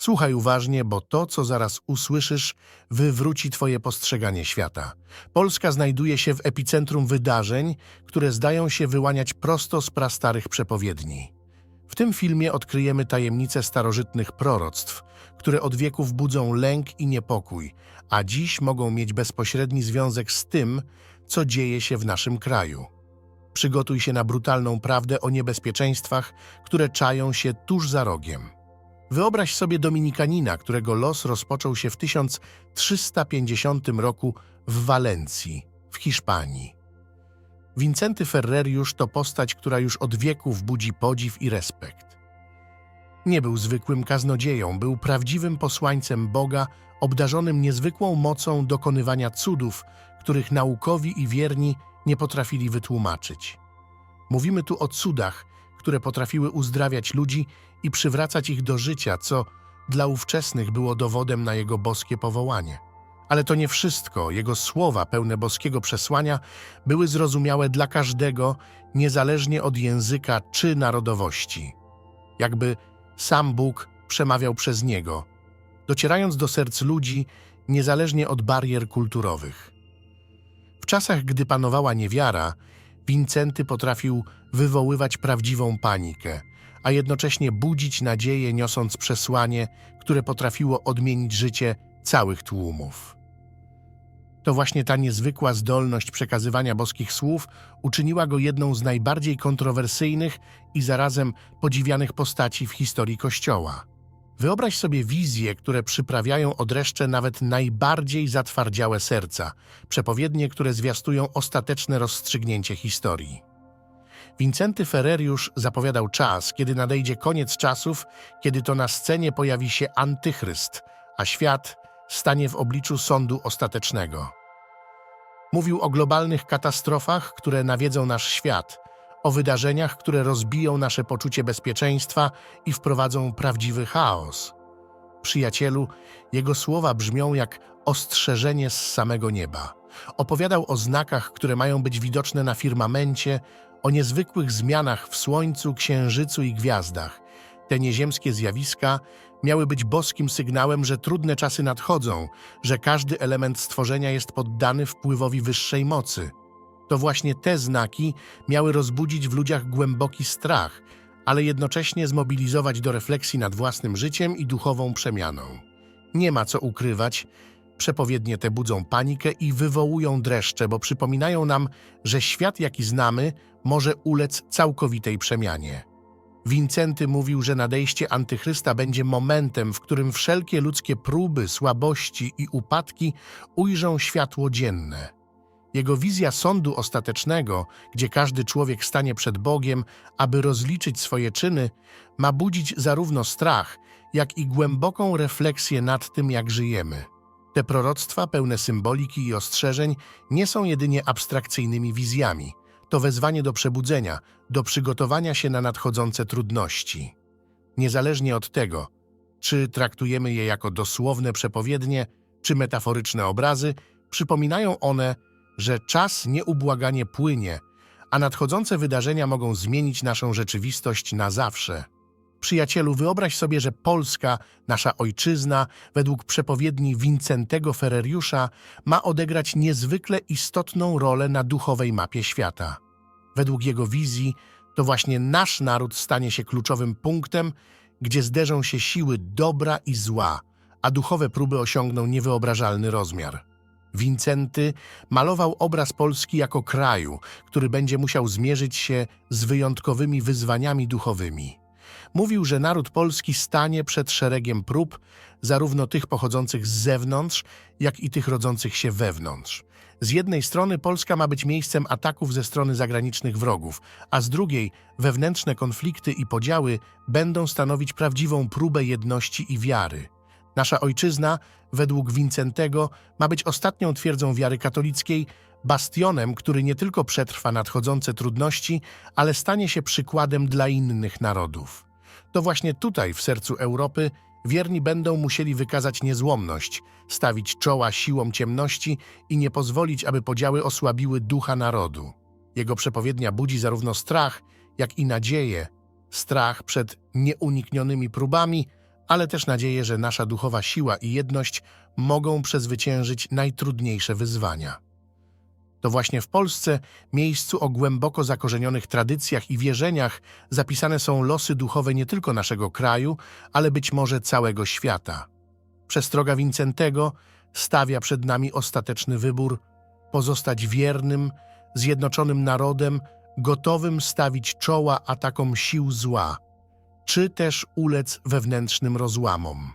Słuchaj uważnie, bo to, co zaraz usłyszysz, wywróci twoje postrzeganie świata. Polska znajduje się w epicentrum wydarzeń, które zdają się wyłaniać prosto z prastarych przepowiedni. W tym filmie odkryjemy tajemnice starożytnych proroctw, które od wieków budzą lęk i niepokój, a dziś mogą mieć bezpośredni związek z tym, co dzieje się w naszym kraju. Przygotuj się na brutalną prawdę o niebezpieczeństwach, które czają się tuż za rogiem. Wyobraź sobie Dominikanina, którego los rozpoczął się w 1350 roku w Walencji, w Hiszpanii. Wincenty Ferreriusz to postać, która już od wieków budzi podziw i respekt. Nie był zwykłym kaznodzieją, był prawdziwym posłańcem Boga, obdarzonym niezwykłą mocą dokonywania cudów, których naukowi i wierni nie potrafili wytłumaczyć. Mówimy tu o cudach, które potrafiły uzdrawiać ludzi i przywracać ich do życia, co dla ówczesnych było dowodem na jego boskie powołanie. Ale to nie wszystko. Jego słowa, pełne boskiego przesłania, były zrozumiałe dla każdego, niezależnie od języka czy narodowości. Jakby sam Bóg przemawiał przez niego, docierając do serc ludzi niezależnie od barier kulturowych. W czasach, gdy panowała niewiara, Wincenty potrafił wywoływać prawdziwą panikę, a jednocześnie budzić nadzieję, niosąc przesłanie, które potrafiło odmienić życie całych tłumów. To właśnie ta niezwykła zdolność przekazywania boskich słów uczyniła go jedną z najbardziej kontrowersyjnych i zarazem podziwianych postaci w historii Kościoła. Wyobraź sobie wizje, które przyprawiają od dreszcze nawet najbardziej zatwardziałe serca, przepowiednie, które zwiastują ostateczne rozstrzygnięcie historii. Wincenty Ferreriusz zapowiadał czas, kiedy nadejdzie koniec czasów, kiedy to na scenie pojawi się antychryst, a świat stanie w obliczu sądu ostatecznego. Mówił o globalnych katastrofach, które nawiedzą nasz świat, o wydarzeniach, które rozbiją nasze poczucie bezpieczeństwa i wprowadzą prawdziwy chaos. Przyjacielu, jego słowa brzmią jak ostrzeżenie z samego nieba. Opowiadał o znakach, które mają być widoczne na firmamencie, o niezwykłych zmianach w słońcu, księżycu i gwiazdach. Te nieziemskie zjawiska miały być boskim sygnałem, że trudne czasy nadchodzą, że każdy element stworzenia jest poddany wpływowi wyższej mocy. To właśnie te znaki miały rozbudzić w ludziach głęboki strach, ale jednocześnie zmobilizować do refleksji nad własnym życiem i duchową przemianą. Nie ma co ukrywać, przepowiednie te budzą panikę i wywołują dreszcze, bo przypominają nam, że świat, jaki znamy, może ulec całkowitej przemianie. Wincenty mówił, że nadejście antychrysta będzie momentem, w którym wszelkie ludzkie próby, słabości i upadki ujrzą światło dzienne. Jego wizja sądu ostatecznego, gdzie każdy człowiek stanie przed Bogiem, aby rozliczyć swoje czyny, ma budzić zarówno strach, jak i głęboką refleksję nad tym, jak żyjemy. Te proroctwa, pełne symboliki i ostrzeżeń, nie są jedynie abstrakcyjnymi wizjami. To wezwanie do przebudzenia, do przygotowania się na nadchodzące trudności. Niezależnie od tego, czy traktujemy je jako dosłowne przepowiednie, czy metaforyczne obrazy, przypominają one, że czas nieubłaganie płynie, a nadchodzące wydarzenia mogą zmienić naszą rzeczywistość na zawsze. Przyjacielu, wyobraź sobie, że Polska, nasza ojczyzna, według przepowiedni Wincentego Ferreriusza, ma odegrać niezwykle istotną rolę na duchowej mapie świata. Według jego wizji, to właśnie nasz naród stanie się kluczowym punktem, gdzie zderzą się siły dobra i zła, a duchowe próby osiągną niewyobrażalny rozmiar. Wincenty malował obraz Polski jako kraju, który będzie musiał zmierzyć się z wyjątkowymi wyzwaniami duchowymi. Mówił, że naród polski stanie przed szeregiem prób, zarówno tych pochodzących z zewnątrz, jak i tych rodzących się wewnątrz. Z jednej strony Polska ma być miejscem ataków ze strony zagranicznych wrogów, a z drugiej wewnętrzne konflikty i podziały będą stanowić prawdziwą próbę jedności i wiary. Nasza ojczyzna, według Wincentego, ma być ostatnią twierdzą wiary katolickiej, bastionem, który nie tylko przetrwa nadchodzące trudności, ale stanie się przykładem dla innych narodów. To właśnie tutaj, w sercu Europy, wierni będą musieli wykazać niezłomność, stawić czoła siłom ciemności i nie pozwolić, aby podziały osłabiły ducha narodu. Jego przepowiednia budzi zarówno strach, jak i nadzieję. Strach przed nieuniknionymi próbami, ale też nadzieję, że nasza duchowa siła i jedność mogą przezwyciężyć najtrudniejsze wyzwania. To właśnie w Polsce, miejscu o głęboko zakorzenionych tradycjach i wierzeniach, zapisane są losy duchowe nie tylko naszego kraju, ale być może całego świata. Przestroga Wincentego stawia przed nami ostateczny wybór pozostać wiernym, zjednoczonym narodem, gotowym stawić czoła atakom sił zła, czy też ulec wewnętrznym rozłamom.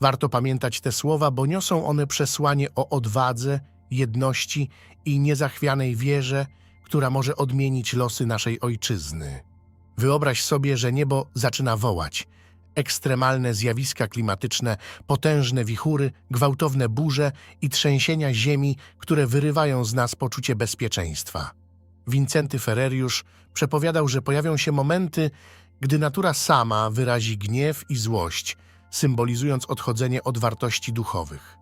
Warto pamiętać te słowa, bo niosą one przesłanie o odwadze, jedności i niezachwianej wierze, która może odmienić losy naszej ojczyzny. Wyobraź sobie, że niebo zaczyna wołać. Ekstremalne zjawiska klimatyczne, potężne wichury, gwałtowne burze i trzęsienia ziemi, które wyrywają z nas poczucie bezpieczeństwa. Wincenty Ferreriusz przepowiadał, że pojawią się momenty, gdy natura sama wyrazi gniew i złość, symbolizując odchodzenie od wartości duchowych.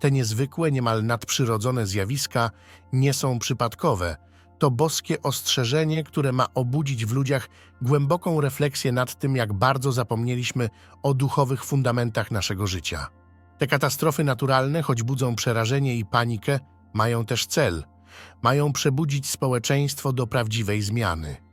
Te niezwykłe, niemal nadprzyrodzone zjawiska nie są przypadkowe. To boskie ostrzeżenie, które ma obudzić w ludziach głęboką refleksję nad tym, jak bardzo zapomnieliśmy o duchowych fundamentach naszego życia. Te katastrofy naturalne, choć budzą przerażenie i panikę, mają też cel. Mają przebudzić społeczeństwo do prawdziwej zmiany.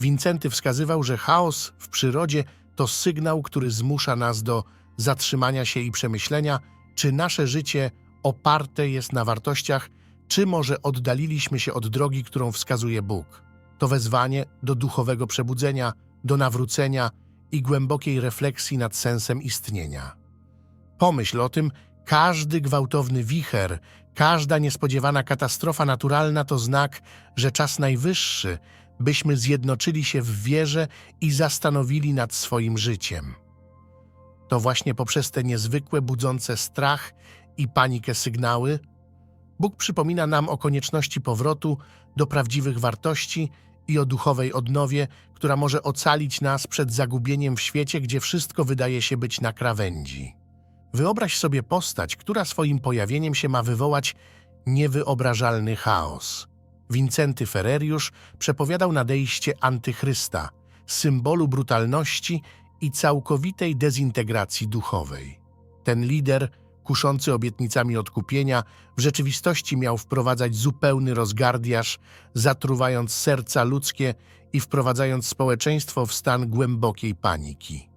Wincenty wskazywał, że chaos w przyrodzie to sygnał, który zmusza nas do zatrzymania się i przemyślenia, czy nasze życie oparte jest na wartościach, czy może oddaliliśmy się od drogi, którą wskazuje Bóg. To wezwanie do duchowego przebudzenia, do nawrócenia i głębokiej refleksji nad sensem istnienia. Pomyśl o tym, każdy gwałtowny wicher, każda niespodziewana katastrofa naturalna to znak, że czas najwyższy, byśmy zjednoczyli się w wierze i zastanowili nad swoim życiem. To właśnie poprzez te niezwykłe, budzące strach i panikę sygnały, Bóg przypomina nam o konieczności powrotu do prawdziwych wartości i o duchowej odnowie, która może ocalić nas przed zagubieniem w świecie, gdzie wszystko wydaje się być na krawędzi. Wyobraź sobie postać, która swoim pojawieniem się ma wywołać niewyobrażalny chaos. Wincenty Ferreriusz przepowiadał nadejście antychrysta, symbolu brutalności i całkowitej dezintegracji duchowej. Ten lider, kuszący obietnicami odkupienia, w rzeczywistości miał wprowadzać zupełny rozgardiaż, zatruwając serca ludzkie i wprowadzając społeczeństwo w stan głębokiej paniki.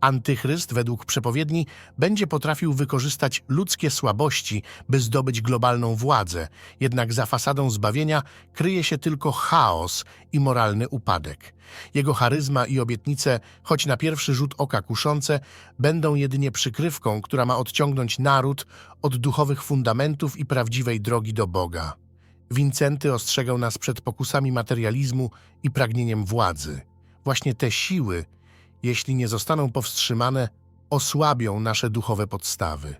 Antychryst, według przepowiedni, będzie potrafił wykorzystać ludzkie słabości, by zdobyć globalną władzę, jednak za fasadą zbawienia kryje się tylko chaos i moralny upadek. Jego charyzma i obietnice, choć na pierwszy rzut oka kuszące, będą jedynie przykrywką, która ma odciągnąć naród od duchowych fundamentów i prawdziwej drogi do Boga. Wincenty ostrzegał nas przed pokusami materializmu i pragnieniem władzy. Właśnie te siły, jeśli nie zostaną powstrzymane, osłabią nasze duchowe podstawy.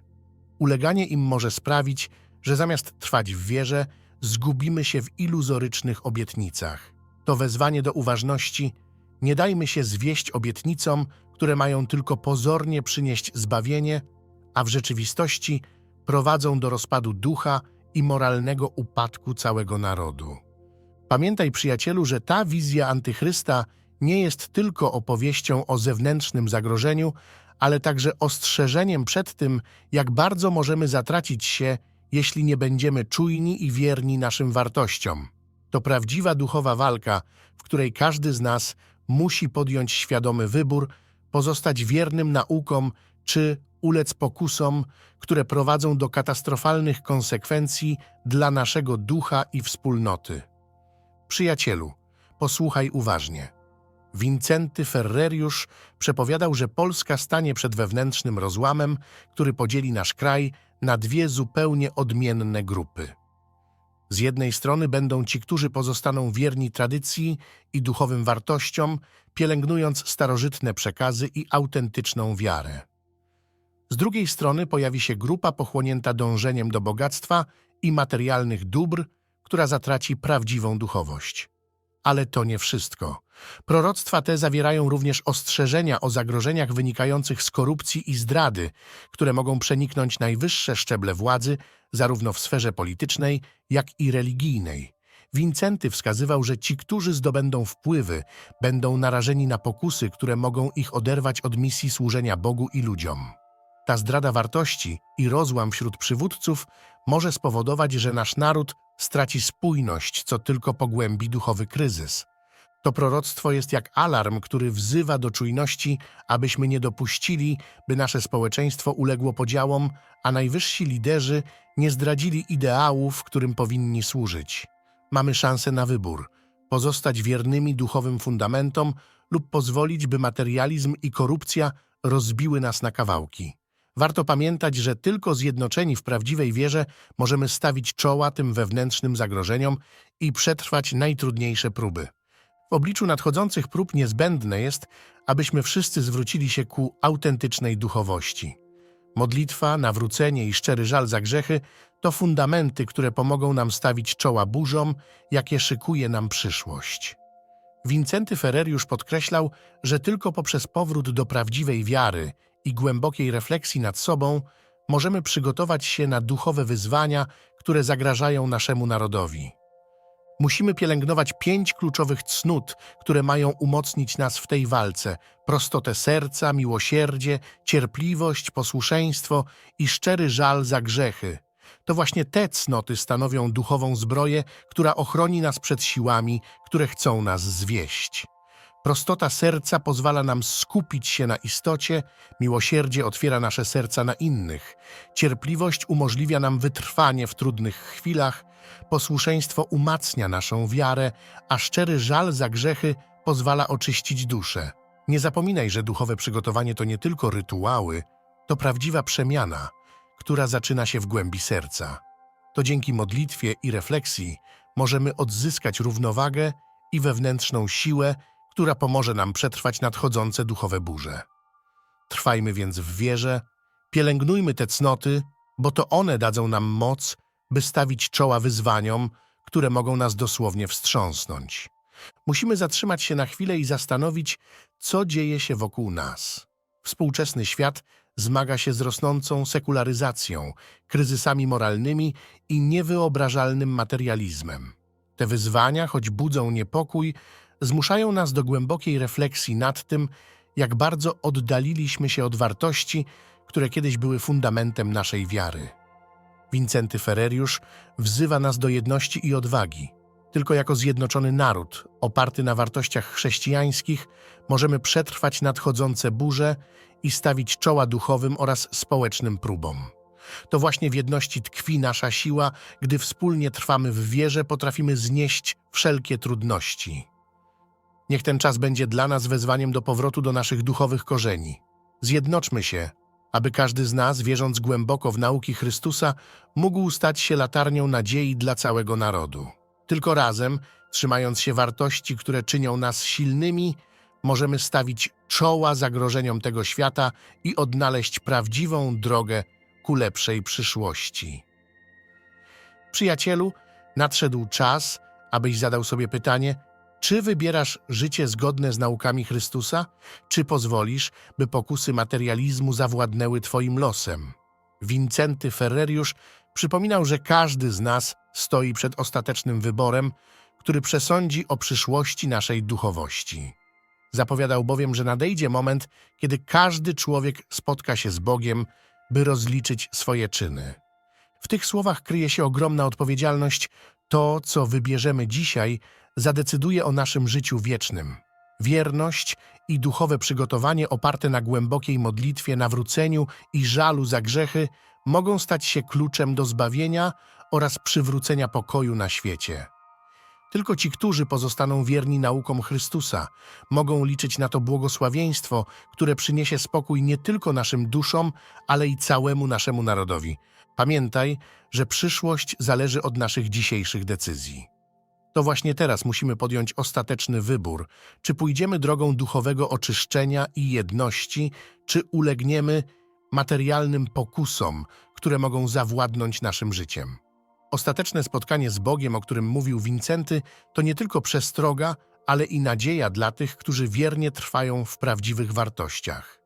Uleganie im może sprawić, że zamiast trwać w wierze, zgubimy się w iluzorycznych obietnicach. To wezwanie do uważności, nie dajmy się zwieść obietnicom, które mają tylko pozornie przynieść zbawienie, a w rzeczywistości prowadzą do rozpadu ducha i moralnego upadku całego narodu. Pamiętaj, przyjacielu, że ta wizja antychrysta nie jest tylko opowieścią o zewnętrznym zagrożeniu, ale także ostrzeżeniem przed tym, jak bardzo możemy zatracić się, jeśli nie będziemy czujni i wierni naszym wartościom. To prawdziwa duchowa walka, w której każdy z nas musi podjąć świadomy wybór, pozostać wiernym naukom czy ulec pokusom, które prowadzą do katastrofalnych konsekwencji dla naszego ducha i wspólnoty. Przyjacielu, posłuchaj uważnie. Wincenty Ferreriusz przepowiadał, że Polska stanie przed wewnętrznym rozłamem, który podzieli nasz kraj na dwie zupełnie odmienne grupy. Z jednej strony będą ci, którzy pozostaną wierni tradycji i duchowym wartościom, pielęgnując starożytne przekazy i autentyczną wiarę. Z drugiej strony pojawi się grupa pochłonięta dążeniem do bogactwa i materialnych dóbr, która zatraci prawdziwą duchowość. Ale to nie wszystko. Proroctwa te zawierają również ostrzeżenia o zagrożeniach wynikających z korupcji i zdrady, które mogą przeniknąć najwyższe szczeble władzy, zarówno w sferze politycznej, jak i religijnej. Wincenty wskazywał, że ci, którzy zdobędą wpływy, będą narażeni na pokusy, które mogą ich oderwać od misji służenia Bogu i ludziom. Ta zdrada wartości i rozłam wśród przywódców może spowodować, że nasz naród straci spójność, co tylko pogłębi duchowy kryzys. To proroctwo jest jak alarm, który wzywa do czujności, abyśmy nie dopuścili, by nasze społeczeństwo uległo podziałom, a najwyżsi liderzy nie zdradzili ideałów, którym powinni służyć. Mamy szansę na wybór: pozostać wiernymi duchowym fundamentom lub pozwolić, by materializm i korupcja rozbiły nas na kawałki. Warto pamiętać, że tylko zjednoczeni w prawdziwej wierze możemy stawić czoła tym wewnętrznym zagrożeniom i przetrwać najtrudniejsze próby. W obliczu nadchodzących prób niezbędne jest, abyśmy wszyscy zwrócili się ku autentycznej duchowości. Modlitwa, nawrócenie i szczery żal za grzechy to fundamenty, które pomogą nam stawić czoła burzom, jakie szykuje nam przyszłość. Wincenty Ferreriusz podkreślał, że tylko poprzez powrót do prawdziwej wiary i głębokiej refleksji nad sobą możemy przygotować się na duchowe wyzwania, które zagrażają naszemu narodowi. Musimy pielęgnować pięć kluczowych cnót, które mają umocnić nas w tej walce: prostotę serca, miłosierdzie, cierpliwość, posłuszeństwo i szczery żal za grzechy. To właśnie te cnoty stanowią duchową zbroję, która ochroni nas przed siłami, które chcą nas zwieść. Prostota serca pozwala nam skupić się na istocie, miłosierdzie otwiera nasze serca na innych, cierpliwość umożliwia nam wytrwanie w trudnych chwilach, posłuszeństwo umacnia naszą wiarę, a szczery żal za grzechy pozwala oczyścić duszę. Nie zapominaj, że duchowe przygotowanie to nie tylko rytuały, to prawdziwa przemiana, która zaczyna się w głębi serca. To dzięki modlitwie i refleksji możemy odzyskać równowagę i wewnętrzną siłę, która pomoże nam przetrwać nadchodzące duchowe burze. Trwajmy więc w wierze, pielęgnujmy te cnoty, bo to one dadzą nam moc, by stawić czoła wyzwaniom, które mogą nas dosłownie wstrząsnąć. Musimy zatrzymać się na chwilę i zastanowić, co dzieje się wokół nas. Współczesny świat zmaga się z rosnącą sekularyzacją, kryzysami moralnymi i niewyobrażalnym materializmem. Te wyzwania, choć budzą niepokój, zmuszają nas do głębokiej refleksji nad tym, jak bardzo oddaliliśmy się od wartości, które kiedyś były fundamentem naszej wiary. Wincenty Ferreriusz wzywa nas do jedności i odwagi. Tylko jako zjednoczony naród, oparty na wartościach chrześcijańskich, możemy przetrwać nadchodzące burze i stawić czoła duchowym oraz społecznym próbom. To właśnie w jedności tkwi nasza siła, gdy wspólnie trwamy w wierze, potrafimy znieść wszelkie trudności. Niech ten czas będzie dla nas wezwaniem do powrotu do naszych duchowych korzeni. Zjednoczmy się, aby każdy z nas, wierząc głęboko w nauki Chrystusa, mógł stać się latarnią nadziei dla całego narodu. Tylko razem, trzymając się wartości, które czynią nas silnymi, możemy stawić czoła zagrożeniom tego świata i odnaleźć prawdziwą drogę ku lepszej przyszłości. Przyjacielu, nadszedł czas, abyś zadał sobie pytanie, czy wybierasz życie zgodne z naukami Chrystusa, czy pozwolisz, by pokusy materializmu zawładnęły Twoim losem? Wincenty Ferreriusz przypominał, że każdy z nas stoi przed ostatecznym wyborem, który przesądzi o przyszłości naszej duchowości. Zapowiadał bowiem, że nadejdzie moment, kiedy każdy człowiek spotka się z Bogiem, by rozliczyć swoje czyny. W tych słowach kryje się ogromna odpowiedzialność. To, co wybierzemy dzisiaj, zadecyduje o naszym życiu wiecznym. Wierność i duchowe przygotowanie oparte na głębokiej modlitwie, nawróceniu i żalu za grzechy mogą stać się kluczem do zbawienia oraz przywrócenia pokoju na świecie. Tylko ci, którzy pozostaną wierni naukom Chrystusa, mogą liczyć na to błogosławieństwo, które przyniesie spokój nie tylko naszym duszom, ale i całemu naszemu narodowi. Pamiętaj, że przyszłość zależy od naszych dzisiejszych decyzji. To właśnie teraz musimy podjąć ostateczny wybór, czy pójdziemy drogą duchowego oczyszczenia i jedności, czy ulegniemy materialnym pokusom, które mogą zawładnąć naszym życiem. Ostateczne spotkanie z Bogiem, o którym mówił Wincenty, to nie tylko przestroga, ale i nadzieja dla tych, którzy wiernie trwają w prawdziwych wartościach.